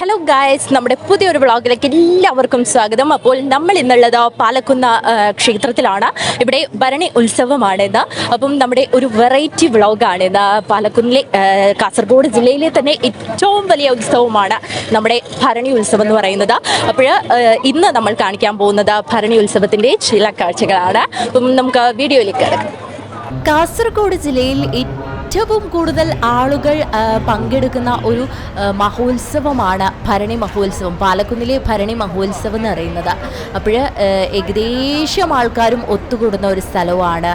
Hello guys നമ്മുടെ പുതിയൊരു വ്ളോഗിലേക്ക് എല്ലാവർക്കും സ്വാഗതം. അപ്പോൾ നമ്മൾ ഇന്നുള്ളത് പാലക്കുന്ന ക്ഷേത്രത്തിലാണ്. ഇവിടെ ഭരണി ഉത്സവമാണിത് അപ്പം നമ്മുടെ ഒരു വെറൈറ്റി വ്ളോഗാണിത് പാലക്കുന്നിലെ ആ, കാസർഗോഡ് ജില്ലയിലെ തന്നെ ഏറ്റവും വലിയ ഉത്സവമാണ് നമ്മുടെ ഭരണി ഉത്സവം എന്ന് പറയുന്നത്. അപ്പോൾ ഇന്ന് നമ്മൾ കാണിക്കാൻ പോകുന്നത് ഭരണി ഉത്സവത്തിന്റെ ചില കാഴ്ചകളാണ്. അപ്പം നമുക്ക് വീഡിയോയിലേക്ക് കാസർഗോഡ് ജില്ലയിൽ കൂടുതൽ ആളുകൾ പങ്കെടുക്കുന്ന ഒരു മഹോത്സവമാണ് ഭരണി മഹോത്സവം. പാലക്കുന്നിലെ ഭരണി മഹോത്സവം എന്ന് പറയുന്നത്. അപ്പോൾ ഏകദേശം ആൾക്കാരും ഒത്തുകൂടുന്ന ഒരു സ്ഥലമാണ്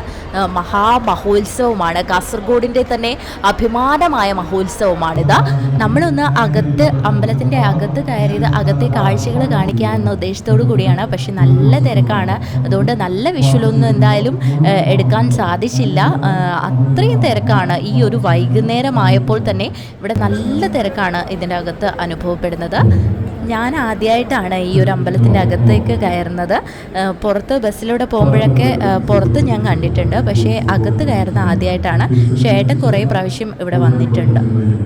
മഹാമഹോത്സവമാണ്. കാസർഗോഡിന്റെ തന്നെ അഭിമാനമായ മഹോത്സവമാണിത്. നമ്മളൊന്ന് അകത്ത് അമ്പലത്തിന്റെ അകത്ത് കയറിയത് അകത്തെ കാഴ്ചകൾ കാണിക്കുക എന്ന ഉദ്ദേശത്തോടു കൂടിയാണ്. പക്ഷെ നല്ല തിരക്കാണ്. അതുകൊണ്ട് നല്ല വിഷ്വലൊന്നും എന്തായാലും എടുക്കാൻ സാധിച്ചില്ല. അത്രയും തിരക്കാണ് ഈ ഒരു വൈകുന്നേരമായപ്പോൾ തന്നെ ഇവിടെ നല്ല തിരക്കാണ് ഇതിന്റെ അകത്ത് അനുഭവപ്പെടുന്നത്. ഞാൻ ആദ്യമായിട്ടാണ് ഈ ഒരു അമ്പലത്തിന്റെ അകത്തേക്ക് കയറുന്നത്. പുറത്ത് ബസ്സിലൂടെ പോകുമ്പോഴൊക്കെ പുറത്ത് ഞാൻ കണ്ടിട്ടുണ്ട്. പക്ഷേ അകത്ത് കയറുന്ന ആദ്യമായിട്ടാണ് ചേട്ടൻ കുറേ പ്രാവശ്യം ഇവിടെ വന്നിട്ടുണ്ട്.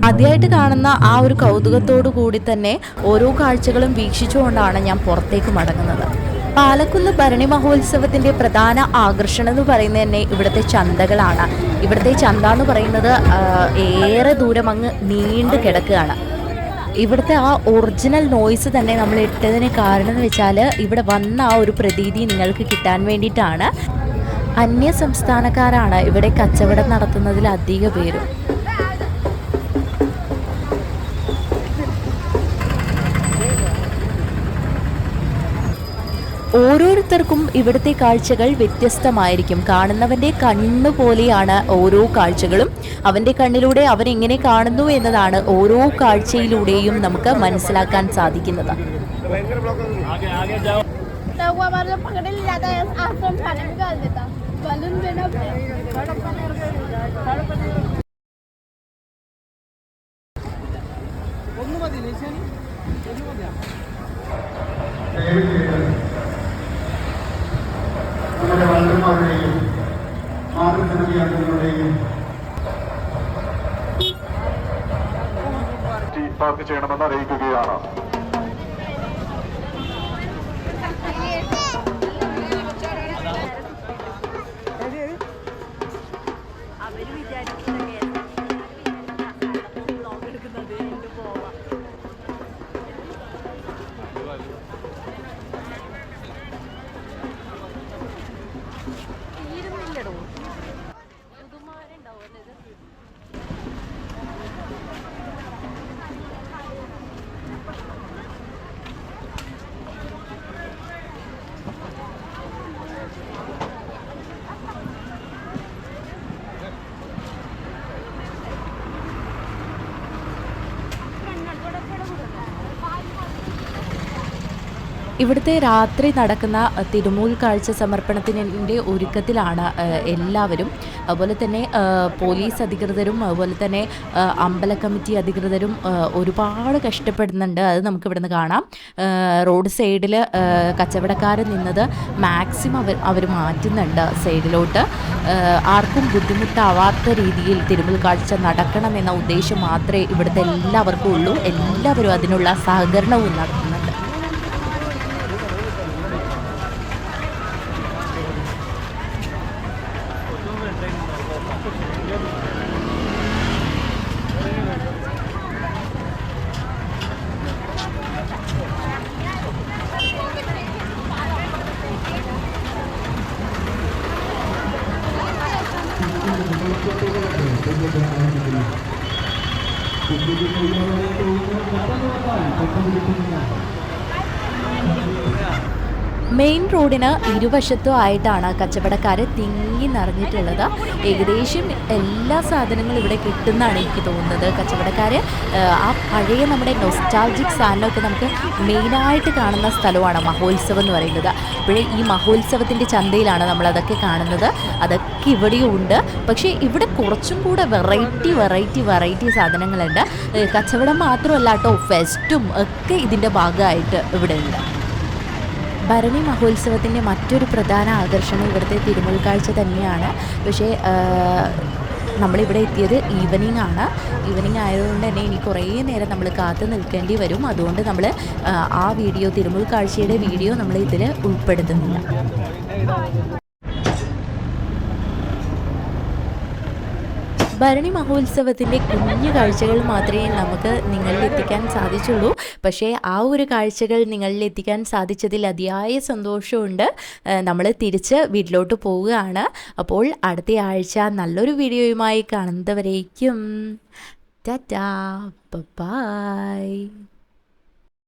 ആദ്യമായിട്ട് കാണുന്ന ആ ഒരു കൗതുകത്തോടു കൂടി തന്നെ ഓരോ കാഴ്ചകളും വീക്ഷിച്ചുകൊണ്ടാണ് ഞാൻ പുറത്തേക്ക് മടങ്ങുന്നത്. പാലക്കുന്ന് ഭരണി മഹോത്സവത്തിന്റെ പ്രധാന ആകർഷണം എന്ന് പറയുന്നത് തന്നെ ഇവിടുത്തെ ചന്തകളാണ്. ഇവിടുത്തെ ചന്ത എന്ന് പറയുന്നത് ഏറെ ദൂരം അങ്ങ് നീണ്ടു കിടക്കുകയാണ്. ഇവിടുത്തെ ആ ഒറിജിനൽ നോയ്സ് തന്നെ നമ്മൾ ഇട്ടതിന് കാരണം എന്ന് വെച്ചാൽ ഇവിടെ വന്ന ആ ഒരു പ്രതീതി നിങ്ങൾക്ക് കിട്ടാൻ വേണ്ടിയിട്ടാണ്. അന്യ സംസ്ഥാനക്കാരാണ് ഇവിടെ കച്ചവടം നടത്തുന്നതിൽ അധിക പേരും. ഓരോരുത്തർക്കും ഇവിടുത്തെ കാഴ്ചകൾ വ്യത്യസ്തമായിരിക്കും കാണുന്നവൻ്റെ കണ്ണു പോലെയാണ് ഓരോ കാഴ്ചകളും അവൻ്റെ കണ്ണിലൂടെ അവൻ എങ്ങനെ കാണുന്നു എന്നതാണ് ഓരോ കാഴ്ചയിലൂടെയും നമുക്ക് മനസ്സിലാക്കാൻ സാധിക്കുന്നത് तेव्हा मला पकडेल जाता आश्रम खाण्यात घाल देता घालून देणं നമ്മുടെ വളരുമാരുടെയും മാതൃസമിതി അംഗങ്ങളുടെയും പാർക്ക് ചെയ്യണമെന്ന് അറിയിക്കുകയാണ്. ഇവിടുത്തെ രാത്രി നടക്കുന്ന തിരുമൂൽ കാഴ്ച സമർപ്പണത്തിന്റെ ഒരുക്കത്തിലാണ് എല്ലാവരും. അതുപോലെ തന്നെ പോലീസ് അധികൃതരും അതുപോലെ തന്നെ അമ്പല കമ്മിറ്റി അധികൃതരും ഒരുപാട് കഷ്ടപ്പെടുന്നുണ്ട്. അത് നമുക്ക് ഇവിടുന്ന് കാണാം. റോഡ് സൈഡിൽ കച്ചവടക്കാർ നിന്നത് മാക്സിമം അവർ അവർ മാറ്റുന്നുണ്ട് സൈഡിലോട്ട്. ആർക്കും ബുദ്ധിമുട്ടാവാത്ത രീതിയിൽ തിരുമൂൽ കാഴ്ച നടക്കണമെന്ന ഉദ്ദേശം മാത്രമേ ഇവിടുത്തെ എല്ലാവർക്കും ഉള്ളൂ എല്ലാവരും അതിനുള്ള സഹകരണവും Thank you. മെയിൻ റോഡിന് ഇരുവശത്തും ആയിട്ടാണ് കച്ചവടക്കാർ തിങ്ങി നിറഞ്ഞിട്ടുള്ളത്. ഏകദേശം എല്ലാ സാധനങ്ങളും ഇവിടെ കിട്ടുന്നതാണ് എനിക്ക് തോന്നുന്നത്. കച്ചവടക്കാർ ആ പഴയ നമ്മുടെ നൊസ്റ്റാൾജിക് സാധനമൊക്കെ നമുക്ക് മെയിനായിട്ട് കാണുന്ന സ്ഥലമാണ് മഹോത്സവം എന്ന് പറയുന്നത്. ഇവിടെ ഈ മഹോത്സവത്തിന്റെ ചന്തയിലാണ് നമ്മളതൊക്കെ കാണുന്നത്. അതൊക്കെ ഇവിടെയും ഉണ്ട്. പക്ഷേ ഇവിടെ കുറച്ചും കൂടെ വെറൈറ്റി വെറൈറ്റി വെറൈറ്റി സാധനങ്ങളുണ്ട്. കച്ചവടം മാത്രമല്ല കേട്ടോ ഫെസ്റ്റും ഒക്കെ ഇതിന്റെ ഭാഗമായിട്ട് ഇവിടെ ഉണ്ട്. ഭരണി മഹോത്സവത്തിന്റെ മറ്റൊരു പ്രധാന ആകർഷണം ഇവിടുത്തെ തിരുമുൽ കാഴ്ച തന്നെയാണ്. പക്ഷേ നമ്മളിവിടെ എത്തിയത് ഈവനിങ് ആണ്. ഈവനിങ് ആയതുകൊണ്ട് തന്നെ ഇനി കുറേ നേരം നമ്മൾ കാത്തു നിൽക്കേണ്ടി വരും. അതുകൊണ്ട് നമ്മൾ ആ വീഡിയോ തിരുമുൽ കാഴ്ചയുടെ വീഡിയോ നമ്മൾ ഇതിൽ ഉൾപ്പെടുത്തുന്നില്ല. ഭരണി മഹോത്സവത്തിന്റെ കുഞ്ഞു കാഴ്ചകൾ മാത്രമേ നമുക്ക് നിങ്ങളിൽ എത്തിക്കാൻ സാധിച്ചുള്ളൂ. പക്ഷേ ആ ഒരു കാഴ്ചകൾ നിങ്ങളിൽ എത്തിക്കാൻ സാധിച്ചതിൽ അതിയായ സന്തോഷമുണ്ട്. നമ്മൾ തിരിച്ച് വീട്ടിലോട്ട് പോവുകയാണ്. അപ്പോൾ അടുത്ത ആഴ്ച നല്ലൊരു വീഡിയോയുമായി കാണുന്നവരേക്കും ടാറ്റാ ബൈ